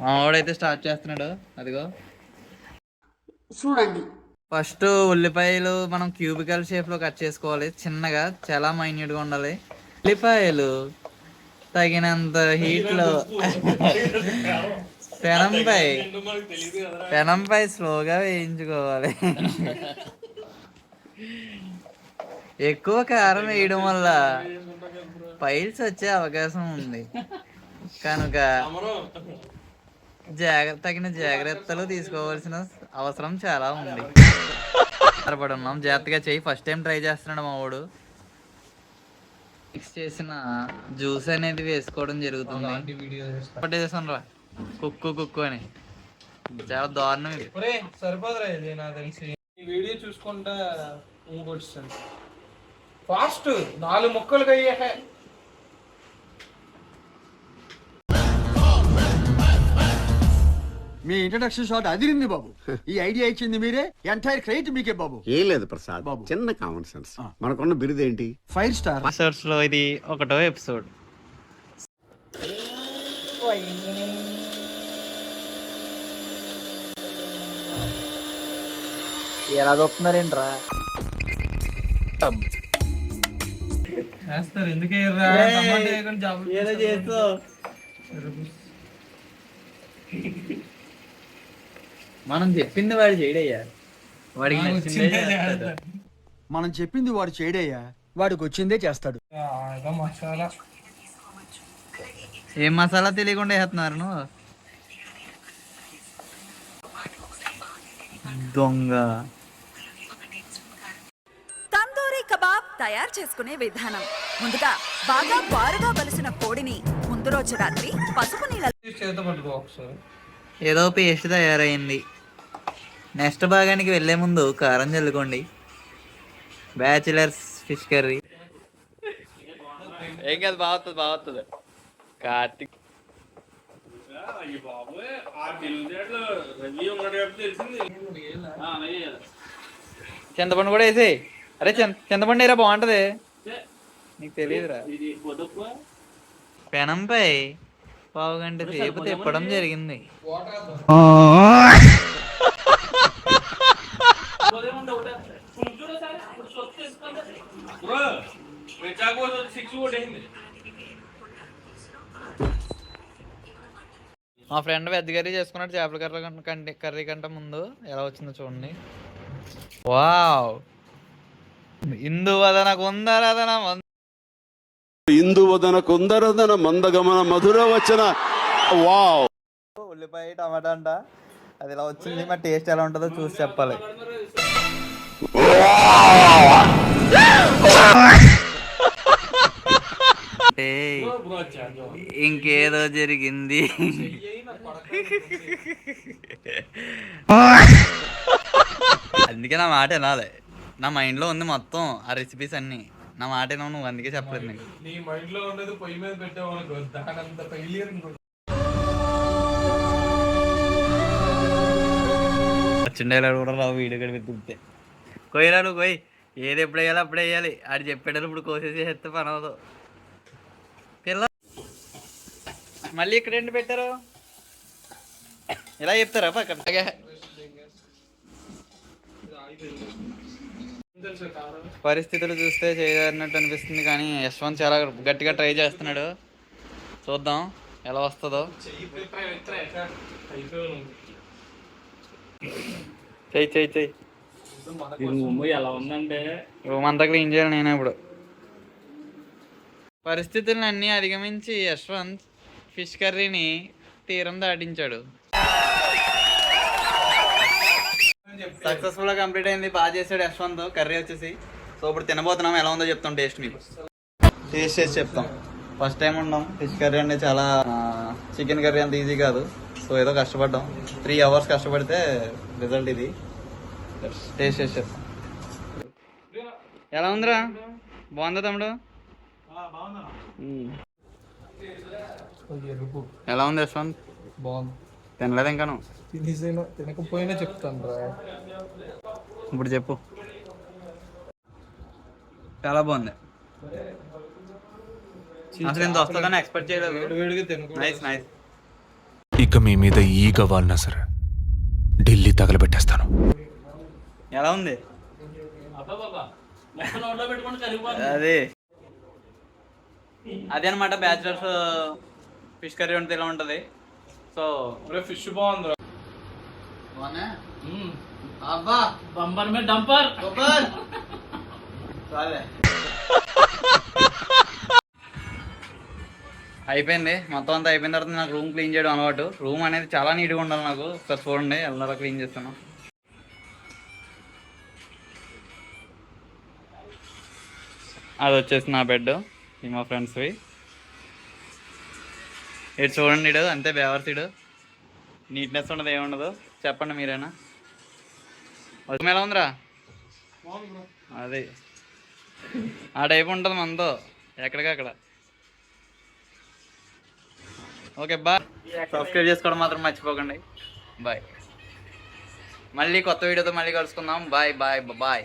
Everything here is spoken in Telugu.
మా వాడైతే స్టార్ట్ చేస్తున్నాడు. అదిగో. చూడండి. ఫస్ట్ ఉల్లిపాయలు మనం క్యూబికల్ షేప్లో కట్ చేసుకోవాలి. చిన్నగా చాలా మైన్యూట్గా ఉండాలి. ఉల్లిపాయలు తగినంత హీట్లో పెనంపై పెనంపై స్లోగా వేయించుకోవాలి. ఎక్కువ కారం వేయడం వల్ల పైల్స్ వచ్చే అవకాశం ఉంది. కనుక జాగ్రత్త తగిన జాగ్రత్తలు తీసుకోవాల్సిన అవసరం చాలా ఉంది. ఆధారపడి ఉన్నాం జాగ్రత్తగా చెయ్యి. ఫస్ట్ టైం ట్రై చేస్తున్నాడు మా వాడు. మిక్స్ చేసిన జ్యూస్ అనేది వేసుకోవడం జరుగుతుంది. ఒకటి రా కుక్కు కుక్కు అని. చాలా దారుణం ఇది. సరిపోదురా ఇది నాకు తెలిసి. ఈ వీడియో చూసుకుంటా ఇంకొచ్చాను ఫాస్ట్ నాలుగు ముక్కలు అయ్యాక మీ ఇంట్రడక్షన్ షాట్ అదిరింది బాబు. ఈ ఐడియా ఇచ్చింది మీరే ఎంటైర్ క్రెడిట్ మీకే బాబు. ఏం లేదు ప్రసాద్ బాబు. చిన్న కామన్ సెన్స్ మనకున్న బిరుదేంటి? ఫైవ్ స్టార్ ఎపిసోడ్స్లో ఇది ఒకటో ఎపిసోడ్ ఎలా చూస్తున్నారేంట్రా వేస్తారు ఎందుకు ఏదో చేస్తావు. మనం చెప్పింది వాడు చేయడయ్యా వాడికి నచ్చిందే చేస్తాడు. మనం చెప్పింది వాడు చేయడయ్యా వాడికి వచ్చిందే చేస్తాడు. ఆ, ఏదో మసాలా. ఏం మసాలా తెలియకుండా వేస్తున్నారు నువ్వు? దొంగ. తందూరి కబాబ్ తయారు చేసుకునే విధానం. ముందుగా బాగా బారుగా బలిసిన కోడిని ముందు రోజు రాత్రి పసుపు నీళ్ళ చేత పట్టుకో ఒకసారి. ఏదో పేస్ట్ తయారైంది. నెక్స్ట్ భాగానికి వెళ్ళే ముందు కారం చల్లుకోండి. Bachelors fish curry. ఏం కాదు బాగుతుంది బాగుతుంది కార్తిక్. చింతపండు కూడా వేసేయ్. అరే చింత చింతపండు వేరా బాగుంటది. నీకు తెలియదురా. పెనంపై పావు గంట సేపు తిప్పడం జరిగింది. మా ఫ్రెండ్ వెజ్ కర్రీ చేసుకున్నాడు చేపల కర్రీ కంటే కర్రీ కంటే ముందు. ఎలా వచ్చిందో చూడండి. వావ్! ఇందు వదన కుందరదన కుందరదన మందగమన మధుర వచన. వావ్! ఉల్లిపాయ టమాటా అంట. అది ఎలా వచ్చింది మరి టేస్ట్ ఎలా ఉంటుందో చూసి చెప్పాలి. ఇంకేదో జరిగింది. అందుకే నా మాట వినాలి నా మైండ్లో ఉంది మొత్తం ఆ రెసిపీస్ అన్ని. నా మాట వినవు నువ్వు అందుకే చెప్పలేదు నీకు. నీ మైండ్లో ఉండేది పొయ్యి మీద పెట్టావు దాని అంత ఫెయిలియర్ వచ్చిన డైలాగ్ కూడా రావు వీడియో కూడా వెతుకుతే కొయ్యరా నువ్వు కొయ్యి. ఏది ఎప్పుడు వేయాలి అప్పుడు వేయాలి. ఆడు చెప్పాడు ఇప్పుడు కోసేసి చేస్తే పని అవదు పిల్ల. మళ్ళీ ఇక్కడ ఏంటి పెట్టారు? ఇలా చెప్తారా పక్కన? అలాగే. పరిస్థితులు చూస్తే చేయనట్టు అనిపిస్తుంది కానీ యశ్వంత్ చాలా గట్టిగా ట్రై చేస్తున్నాడు. చూద్దాం ఎలా వస్తుందో. చెయ్యి చెయ్యి చెయ్యి. ఎలా ఉందంటే రూమ్ అంతా క్లీన్ చేయాలి నేను ఇప్పుడు. పరిస్థితులను అన్నీ అధిగమించి యశ్వంత్ ఫిష్ కర్రీని తీరం దాటించాడు. సక్సెస్ఫుల్గా కంప్లీట్ అయింది బాగా చేశాడు యశ్వంత్. కర్రీ వచ్చేసి సో ఇప్పుడు తినబోతున్నాం. ఎలా ఉందో చెప్తాం టేస్ట్ మీకు. టేస్ట్ చేసి చెప్తాం. ఫస్ట్ టైం ఉన్నాం. ఫిష్ కర్రీ అంటే చాలా చికెన్ కర్రీ అంత ఈజీ కాదు. సో ఏదో కష్టపడ్డాం. త్రీ అవర్స్ కష్టపడితే రిజల్ట్ ఇది. టేస్ట్ చేసి చెప్తాం. ఎలా ఉందిరా? బాగుందా తమ్ముడు? మ్మ్. ఎరుపు ఎలా ఉంది యశ్వంత్? బాగుంది. తినలేదు ఇంకా నువ్వు? తినేసైనా తినకపోయినా చెప్తాను రా. ఇప్పుడు చెప్పు. చాలా బాగుంది. అసలు ఇంత వస్తుందని ఎక్స్పెక్ట్ చేయలేదు. నైస్ నైస్ ఇక మీ మీద ఈగ వాలినా సరే ఢిల్లీ తగలబెట్టేస్తాను. ఎలా ఉంది? అదే. అదే అనమాట బ్యాచులర్స్ ఫిష్ కర్రీ వండితే ఇలా ఉంటుంది? సో ఫిష్ బాగుంది? అబ్బా! డంపర్. అయిపోయింది. మొత్తం అంతా అయిపోయిన తర్వాత నాకు రూమ్ క్లీన్ చేయడం అలవాటు. రూమ్ అనేది చాలా నీట్గా ఉండాలి నాకు. ఒకసారి చూడండి ఎలా క్లీన్ చేస్తాను. అది వచ్చేసి నా బెడ్ ఇవి మా ఫ్రెండ్స్వి ఇటు చూడండి ఇడు అంతే బేవర్స్ ఇడు నీట్నెస్ ఉండదు ఏముండదు చెప్పండి మీరేనా. వచ్చి ఎలా ఉందిరా? అది. ఆ టైప్ ఉంటుంది మనతో ఎక్కడికక్కడ ఓకే బాయ్ సబ్స్క్రైబ్ చేసుకోవడం మాత్రం మర్చిపోకండి. బాయ్. మళ్ళీ కొత్త వీడియోతో మళ్ళీ కలుసుకుందాం. Bye bye bye.